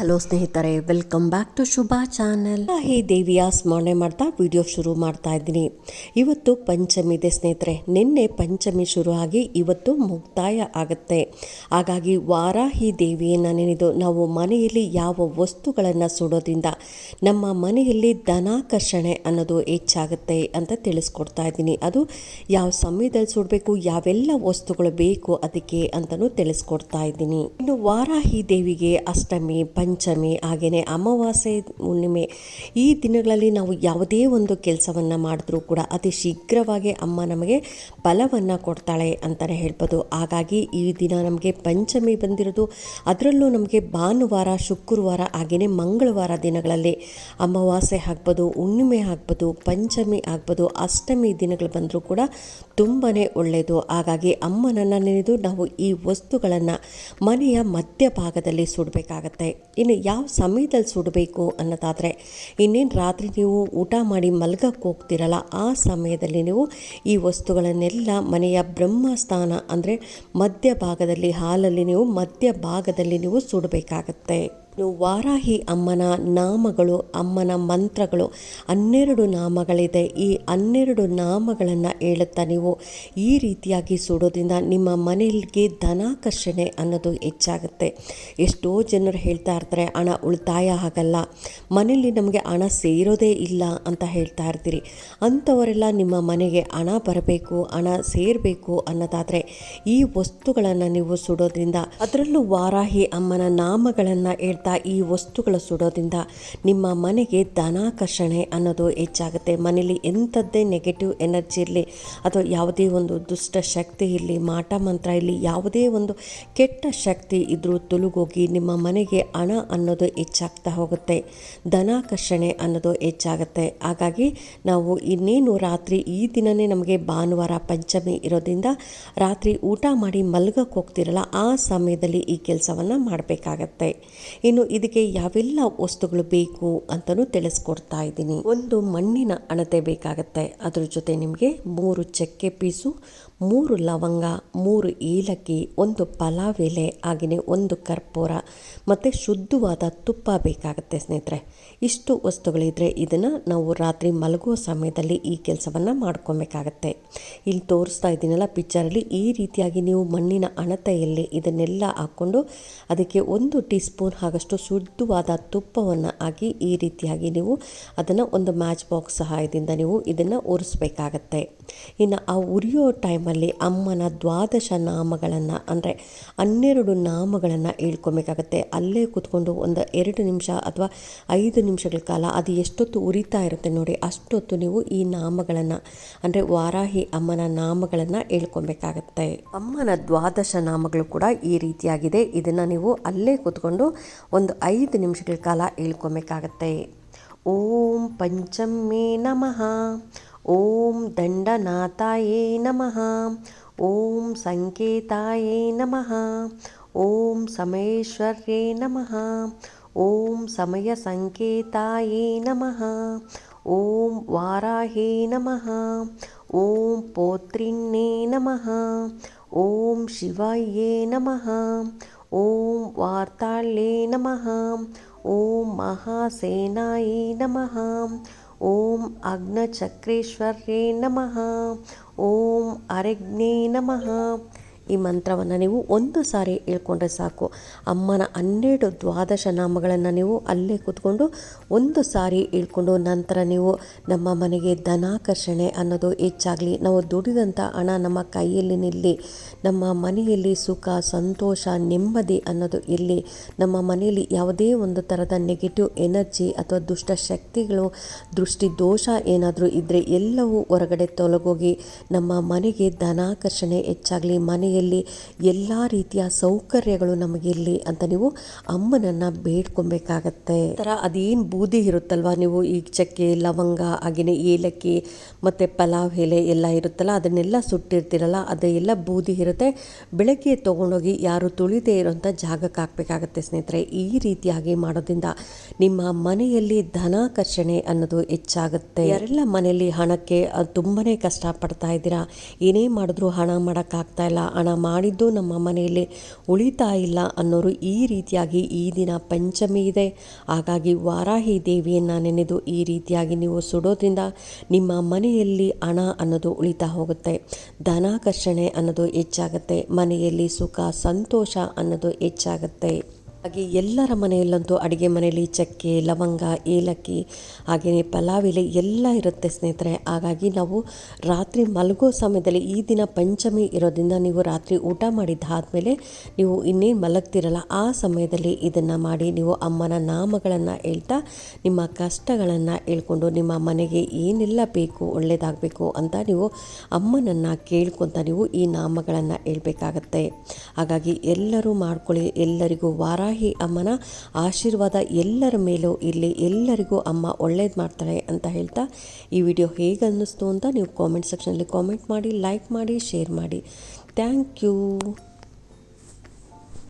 Hello ಸ್ನೇಹಿತರೆ welcome back to Shubha channel ಹೇ ದೇವಿಯ, ಸ್ಮರಣೆ ಮಾಡ್ತಾ ವಿಡಿಯೋ ಶುರು ಮಾಡ್ತಾ ಇದ್ದೀನಿ. ಇವತ್ತು ಪಂಚಮಿ ಇದೆ ಸ್ನೇಹಿತರೆ. ನಿನ್ನೆ ಪಂಚಮಿ ಶುರು ಆಗಿ ಇವತ್ತು ಮುಕ್ತಾಯ ಆಗುತ್ತೆ. ಹಾಗಾಗಿ ವಾರಾಹಿ ದೇವಿಯನ್ನು ನೆನೆದು ನಾವು ಮನೆಯಲ್ಲಿ ಯಾವ ವಸ್ತುಗಳನ್ನು ಸುಡೋದ್ರಿಂದ ನಮ್ಮ ಮನೆಯಲ್ಲಿ ಧನಾಕರ್ಷಣೆ ಅನ್ನೋದು ಹೆಚ್ಚಾಗುತ್ತೆ ಅಂತ ತಿಳಿಸ್ಕೊಡ್ತಾ ಇದ್ದೀನಿ. ಅದು ಯಾವ ಸಮಯದಲ್ಲಿ ಸುಡಬೇಕು, ಯಾವೆಲ್ಲ ವಸ್ತುಗಳು ಬೇಕು ಅದಕ್ಕೆ ಅಂತಲೂ ತಿಳಿಸ್ಕೊಡ್ತಾ ಇದ್ದೀನಿ. ಇನ್ನು ವಾರಾಹಿ ದೇವಿಗೆ ಅಷ್ಟಮಿ ಪಂಚಮಿ ಹಾಗೆಯೇ ಅಮಾವಾಸ್ಯೆ ಹುಣ್ಣಿಮೆ ಈ ದಿನಗಳಲ್ಲಿ ನಾವು ಯಾವುದೇ ಒಂದು ಕೆಲಸವನ್ನು ಮಾಡಿದ್ರೂ ಕೂಡ ಅತಿ ಶೀಘ್ರವಾಗಿ ಅಮ್ಮ ನಮಗೆ ಫಲವನ್ನು ಕೊಡ್ತಾಳೆ ಅಂತಲೇ ಹೇಳ್ಬೋದು. ಹಾಗಾಗಿ ಈ ದಿನ ನಮಗೆ ಪಂಚಮಿ ಬಂದಿರೋದು ಅದರಲ್ಲೂ ನಮಗೆ ಭಾನುವಾರ, ಶುಕ್ರವಾರ ಹಾಗೆಯೇ ಮಂಗಳವಾರ ದಿನಗಳಲ್ಲಿ ಅಮಾವಾಸ್ಯೆ ಆಗ್ಬೋದು, ಹುಣ್ಣಿಮೆ ಆಗ್ಬೋದು, ಪಂಚಮಿ ಆಗ್ಬೋದು, ಅಷ್ಟಮಿ ದಿನಗಳು ಬಂದರೂ ಕೂಡ ತುಂಬಾ ಒಳ್ಳೆಯದು. ಹಾಗಾಗಿ ಅಮ್ಮನನ್ನು ನೆನೆದು ನಾವು ಈ ವಸ್ತುಗಳನ್ನು ಮನೆಯ ಮಧ್ಯಭಾಗದಲ್ಲಿ ಸುಡಬೇಕಾಗತ್ತೆ. ಇನ್ನು ಯಾವ ಸಮಯದಲ್ಲಿ ಸುಡಬೇಕು ಅನ್ನೋದಾದರೆ, ಇನ್ನೇನು ರಾತ್ರಿ ನೀವು ಊಟ ಮಾಡಿ ಮಲ್ಗಕ್ಕೆ ಹೋಗ್ತಿರಲ್ಲ, ಆ ಸಮಯದಲ್ಲಿ ನೀವು ಈ ವಸ್ತುಗಳನ್ನೆಲ್ಲ ಮನೆಯ ಬ್ರಹ್ಮಸ್ಥಾನ ಅಂದರೆ ಮಧ್ಯಭಾಗದಲ್ಲಿ, ಹಾಲಲ್ಲಿ ನೀವು ಮಧ್ಯಭಾಗದಲ್ಲಿ ನೀವು ಸುಡಬೇಕಾಗತ್ತೆ. ವಾರಾಹಿ ಅಮ್ಮನ ನಾಮಗಳು, ಅಮ್ಮನ ಮಂತ್ರಗಳು, ಹನ್ನೆರಡು ನಾಮಗಳಿದೆ. ಈ ಹನ್ನೆರಡು ನಾಮಗಳನ್ನು ಹೇಳುತ್ತಾ ನೀವು ಈ ರೀತಿಯಾಗಿ ಸುಡೋದ್ರಿಂದ ನಿಮ್ಮ ಮನೆಗೆ ಧನಾಕರ್ಷಣೆ ಅನ್ನೋದು ಹೆಚ್ಚಾಗುತ್ತೆ. ಎಷ್ಟೋ ಜನರು ಹೇಳ್ತಾ ಇರ್ತಾರೆ, ಹಣ ಉಳಿತಾಯ ಆಗಲ್ಲ. ಮನೆಯಲ್ಲಿ ನಮಗೆ ಹಣ ಸೇರೋದೇ ಇಲ್ಲ ಅಂತ ಹೇಳ್ತಾ ಇರ್ತೀರಿ. ಅಂಥವರೆಲ್ಲ ನಿಮ್ಮ ಮನೆಗೆ ಹಣ ಬರಬೇಕು, ಹಣ ಸೇರಬೇಕು ಅನ್ನೋದಾದರೆ ಈ ವಸ್ತುಗಳನ್ನು ನೀವು ಸುಡೋದ್ರಿಂದ ಅದರಲ್ಲೂ ವಾರಾಹಿ ಅಮ್ಮನ ನಾಮಗಳನ್ನು ಹೇಳ್ತಾ ಈ ವಸ್ತುಗಳ ಸುಡೋದ್ರಿಂದ ನಿಮ್ಮ ಮನೆಗೆ ಧನಾಕರ್ಷಣೆ ಅನ್ನೋದು ಹೆಚ್ಚಾಗುತ್ತೆ. ಮನೇಲಿ ಎಂಥದ್ದೇ ನೆಗೆಟಿವ್ ಎನರ್ಜಿ ಇರಲಿ ಅಥವಾ ಯಾವುದೇ ಒಂದು ದುಷ್ಟ ಶಕ್ತಿ ಇರಲಿ, ಮಾಟ ಮಂತ್ರ ಇರಲಿ, ಯಾವುದೇ ಒಂದು ಕೆಟ್ಟ ಶಕ್ತಿ ಇದ್ದರೂ ತುಲುಗೋಗಿ ನಿಮ್ಮ ಮನೆಗೆ ಹಣ ಅನ್ನೋದು ಹೆಚ್ಚಾಗ್ತಾ ಹೋಗುತ್ತೆ. ಧನಾಕರ್ಷಣೆ ಅನ್ನೋದು ಹೆಚ್ಚಾಗುತ್ತೆ. ಹಾಗಾಗಿ ನಾವು ಇನ್ನೇನು ರಾತ್ರಿ ಈ ದಿನವೇ ನಮಗೆ ಭಾನುವಾರ ಪಂಚಮಿ ಇರೋದ್ರಿಂದ ರಾತ್ರಿ ಊಟ ಮಾಡಿ ಮಲ್ಗಕ್ಕೆ ಹೋಗ್ತಿರಲ್ಲ, ಆ ಸಮಯದಲ್ಲಿ ಈ ಕೆಲಸವನ್ನು ಮಾಡಬೇಕಾಗತ್ತೆ. ಇನ್ನು ಇದಕ್ಕೆ ಯಾವೆಲ್ಲ ವಸ್ತುಗಳು ಬೇಕು ಅಂತಲೂ ತಿಳಿಸ್ಕೊಡ್ತಾ ಇದ್ದೀನಿ. ಒಂದು ಮಣ್ಣಿನ ಅಣತೆ ಬೇಕಾಗತ್ತೆ. ಅದ್ರ ಜೊತೆ ನಿಮಗೆ ಮೂರು ಚಕ್ಕೆ ಪೀಸು ಮೂರು ಲವಂಗ, ಮೂರು ಏಲಕ್ಕಿ, ಒಂದು ಪಲಾವ್ ಎಲೆ ಹಾಗೆಯೇ ಒಂದು ಕರ್ಪೂರ, ಮತ್ತು ಶುದ್ಧವಾದ ತುಪ್ಪ ಬೇಕಾಗುತ್ತೆ ಸ್ನೇಹಿತರೆ. ಇಷ್ಟು ವಸ್ತುಗಳಿದ್ರೆ ಇದನ್ನು ನಾವು ರಾತ್ರಿ ಮಲಗುವ ಸಮಯದಲ್ಲಿ ಈ ಕೆಲಸವನ್ನು ಮಾಡ್ಕೊಬೇಕಾಗತ್ತೆ. ಇಲ್ಲಿ ತೋರಿಸ್ತಾ ಇದ್ದೀನಲ್ಲ ಪಿಕ್ಚರಲ್ಲಿ ಈ ರೀತಿಯಾಗಿ ನೀವು ಮಣ್ಣಿನ ಅಣತೆಯಲ್ಲಿ ಇದನ್ನೆಲ್ಲ ಹಾಕ್ಕೊಂಡು ಅದಕ್ಕೆ ಒಂದು ಟೀ ಸ್ಪೂನ್ ಆಗಷ್ಟು ಶುದ್ಧವಾದ ತುಪ್ಪವನ್ನು ಹಾಕಿ ಈ ರೀತಿಯಾಗಿ ನೀವು ಅದನ್ನು ಒಂದು ಮ್ಯಾಚ್ ಬಾಕ್ಸ್ ಸಹಾಯದಿಂದ ನೀವು ಇದನ್ನು ಉರಿಸ್ಬೇಕಾಗತ್ತೆ. ಇನ್ನು ಆ ಉರಿಯೋ ಟೈಮಲ್ಲಿ ಅಮ್ಮನ ದ್ವಾದಶ ನಾಮಗಳನ್ನು, ಅಂದರೆ ಹನ್ನೆರಡು ನಾಮಗಳನ್ನು ಹೇಳ್ಕೊಬೇಕಾಗತ್ತೆ. ಅಲ್ಲೇ ಕೂತ್ಕೊಂಡು ಒಂದು ಎರಡು ನಿಮಿಷ ಅಥವಾ ಐದು ನಿಮಿಷಗಳ ಕಾಲ ಅದು ಎಷ್ಟೊತ್ತು ಉರಿತಾ ಇರುತ್ತೆ ನೋಡಿ, ಅಷ್ಟೊತ್ತು ನೀವು ಈ ನಾಮಗಳನ್ನು, ಅಂದರೆ ವಾರಾಹಿ ಅಮ್ಮನ ನಾಮಗಳನ್ನು ಹೇಳ್ಕೊಬೇಕಾಗತ್ತೆ. ಅಮ್ಮನ ದ್ವಾದಶ ನಾಮಗಳು ಕೂಡ ಈ ರೀತಿಯಾಗಿದೆ. ಇದನ್ನು ನೀವು ಅಲ್ಲೇ ಕೂತ್ಕೊಂಡು ಒಂದು ಐದು ನಿಮಿಷಗಳ ಕಾಲ ಹೇಳ್ಕೊಬೇಕಾಗತ್ತೆ. ಓಂ ಪಂಚಮೇ ನಮಃ. ॐ दण्डनाथायै नमः। ॐ सङ्केतायै नमः। ॐ समेश्वर्ये नमः। ॐ समयसङ्केतायै नमः। ॐ वाराहे नमः। ॐ पौत्रिणे नमः। ॐ शिवायै नमः। ॐ वार्ताल्ये नमः। ॐ महासेनायै नमः। ನಮಃ ಓಂ ಅಗ್ನಚಕ್ರೇಶ್ವರ್ಯೇ ನಮಃ ಓಂ ಅರಗ್ನೇ ನಮಃ ಈ ಮಂತ್ರವನ್ನು ನೀವು ಒಂದು ಸಾರಿ ಹೇಳ್ಕೊಂಡ್ರೆ ಸಾಕು. ಅಮ್ಮನ ಹನ್ನೆರಡು ದ್ವಾದಶ ನಾಮಗಳನ್ನು ನೀವು ಅಲ್ಲೇ ಕೂತ್ಕೊಂಡು ಒಂದು ಸಾರಿ ಹೇಳ್ಕೊಂಡು ನಂತರ ನೀವು ನಮ್ಮ ಮನೆಗೆ ಧನಾಕರ್ಷಣೆ ಅನ್ನೋದು ಹೆಚ್ಚಾಗಲಿ, ನಾವು ದುಡಿದಂಥ ಹಣ ನಮ್ಮ ಕೈಯಲ್ಲಿ ನಿಲ್ಲಿ, ನಮ್ಮ ಮನೆಯಲ್ಲಿ ಸುಖ, ಸಂತೋಷ, ನೆಮ್ಮದಿ ಅನ್ನೋದು ಇರಲಿ. ನಮ್ಮ ಮನೆಯಲ್ಲಿ ಯಾವುದೇ ಒಂದು ಥರದ ನೆಗೆಟಿವ್ ಎನರ್ಜಿ ಅಥವಾ ದುಷ್ಟ ಶಕ್ತಿಗಳು, ದೃಷ್ಟಿ ದೋಷ ಏನಾದರೂ ಇದ್ದರೆ ಎಲ್ಲವೂ ಹೊರಗಡೆ ತೊಲಗೋಗಿ ನಮ್ಮ ಮನೆಗೆ ಧನಾಕರ್ಷಣೆ ಹೆಚ್ಚಾಗಲಿ ಮನೆಯಲ್ಲಿ ಎಲ್ಲ ರೀತಿಯ ಸೌಕರ್ಯಗಳು ನಮಗಿರಲಿ ಅಂತ ನೀವು ಅಮ್ಮನನ್ನು ಬೇಡ್ಕೊಬೇಕಾಗತ್ತೆ. ಥರ ಅದೇನು ಬೂದಿ ಇರುತ್ತಲ್ವ? ನೀವು ಈ ಚಕ್ಕೆ, ಲವಂಗ ಹಾಗೆಯೇ ಏಲಕ್ಕಿ ಮತ್ತು ಪಲಾವ್, ಎಲೆ ಎಲ್ಲ ಇರುತ್ತಲ್ಲ, ಅದನ್ನೆಲ್ಲ ಸುಟ್ಟಿರ್ತೀರಲ್ಲ, ಅದೆಲ್ಲ ಬೂದಿ ಇರುತ್ತೆ. ಬೆಳಗ್ಗೆ ತೊಗೊಂಡೋಗಿ ಯಾರು ತುಳಿದೇ ಇರೋಂಥ ಜಾಗಕ್ಕೆ ಹಾಕಬೇಕಾಗತ್ತೆ ಸ್ನೇಹಿತರೆ. ಈ ರೀತಿಯಾಗಿ ಮಾಡೋದ್ರಿಂದ ನಿಮ್ಮ ಮನೆಯಲ್ಲಿ ಧನಾಕರ್ಷಣೆ ಅನ್ನೋದು ಹೆಚ್ಚಾಗುತ್ತೆ. ಯಾರೆಲ್ಲ ಮನೆಯಲ್ಲಿ ಹಣಕ್ಕೆ ತುಂಬಾ ಕಷ್ಟಪಡ್ತಾ ಇದ್ದೀರಾ? ಏನೇ ಮಾಡಿದ್ರು ಹಣ ಮಾಡೋಕ್ಕಾಗ್ತಾ ಇಲ್ಲ, ಹಣ ಮಾಡಿದ್ದು ನಮ್ಮ ಮನೆಯಲ್ಲಿ ಉಳಿತಾ ಇಲ್ಲ ಅನ್ನೋರು ಈ ರೀತಿಯಾಗಿ ಈ ದಿನ ಪಂಚಮಿ ಇದೆ. ಹಾಗಾಗಿ ವಾರಾಹಿ ದೇವಿಯನ್ನು ನೆನೆದು ಈ ರೀತಿಯಾಗಿ ನೀವು ಸುಡೋದ್ರಿಂದ ನಿಮ್ಮ ಮನೆಯಲ್ಲಿ ಹಣ ಅನ್ನೋದು ಉಳಿತಾ ಹೋಗುತ್ತೆ. ಧನಾಕರ್ಷಣೆ ಅನ್ನೋದು ಹೆಚ್ಚಾಗುತ್ತೆ. ಮನೆಯಲ್ಲಿ ಸುಖ, ಸಂತೋಷ ಅನ್ನೋದು ಹೆಚ್ಚಾಗುತ್ತೆ. ಹಾಗೆ ಎಲ್ಲರ ಮನೆಯಲ್ಲಂತೂ ಅಡುಗೆ ಮನೆಯಲ್ಲಿ ಚಕ್ಕೆ, ಲವಂಗ, ಏಲಕ್ಕಿ, ಹಾಗೆಯೇ ಪಲಾವ್, ಎಲೆ ಎಲ್ಲ ಇರುತ್ತೆ ಸ್ನೇಹಿತರೆ. ಹಾಗಾಗಿ ನಾವು ರಾತ್ರಿ ಮಲಗೋ ಸಮಯದಲ್ಲಿ ಈ ದಿನ ಪಂಚಮಿ ಇರೋದ್ರಿಂದ ನೀವು ರಾತ್ರಿ ಊಟ ಮಾಡಿದ್ದಾದಮೇಲೆ ನೀವು ಇನ್ನೇನು ಮಲಗ್ತಿರಲ್ಲ. ಆ ಸಮಯದಲ್ಲಿ ಇದನ್ನು ಮಾಡಿ ನೀವು ಅಮ್ಮನ ನಾಮಗಳನ್ನು ಹೇಳ್ತಾ ನಿಮ್ಮ ಕಷ್ಟಗಳನ್ನು ಹೇಳ್ಕೊಂಡು ನಿಮ್ಮ ಮನೆಗೆ ಏನೆಲ್ಲ ಬೇಕು ಒಳ್ಳೆಯದಾಗಬೇಕು ಅಂತ ನೀವು ಅಮ್ಮನನ್ನು ಕೇಳ್ಕೊತ ನೀವು ಈ ನಾಮಗಳನ್ನು ಹೇಳ್ಬೇಕಾಗತ್ತೆ. ಹಾಗಾಗಿ ಎಲ್ಲರೂ ಮಾಡ್ಕೊಳ್ಳಿ, ಎಲ್ಲರಿಗೂ ವಾರಾಹಿ ಅಮ್ಮನ ಆಶೀರ್ವಾದ ಎಲ್ಲರ ಮೇಲೂ ಇರಲಿ, ಎಲ್ಲರಿಗೂ ಅಮ್ಮ ಒಳ್ಳೇದು ಮಾಡ್ತಾಳೆ ಅಂತ ಹೇಳ್ತಾ ಈ ವಿಡಿಯೋ ಹೇಗೆ ಅನ್ನಿಸ್ತು ಅಂತ ನೀವು ಕಾಮೆಂಟ್ ಸೆಕ್ಷನಲ್ಲಿ ಕಾಮೆಂಟ್ ಮಾಡಿ ಲೈಕ್ ಮಾಡಿ ಶೇರ್ ಮಾಡಿ. Thank you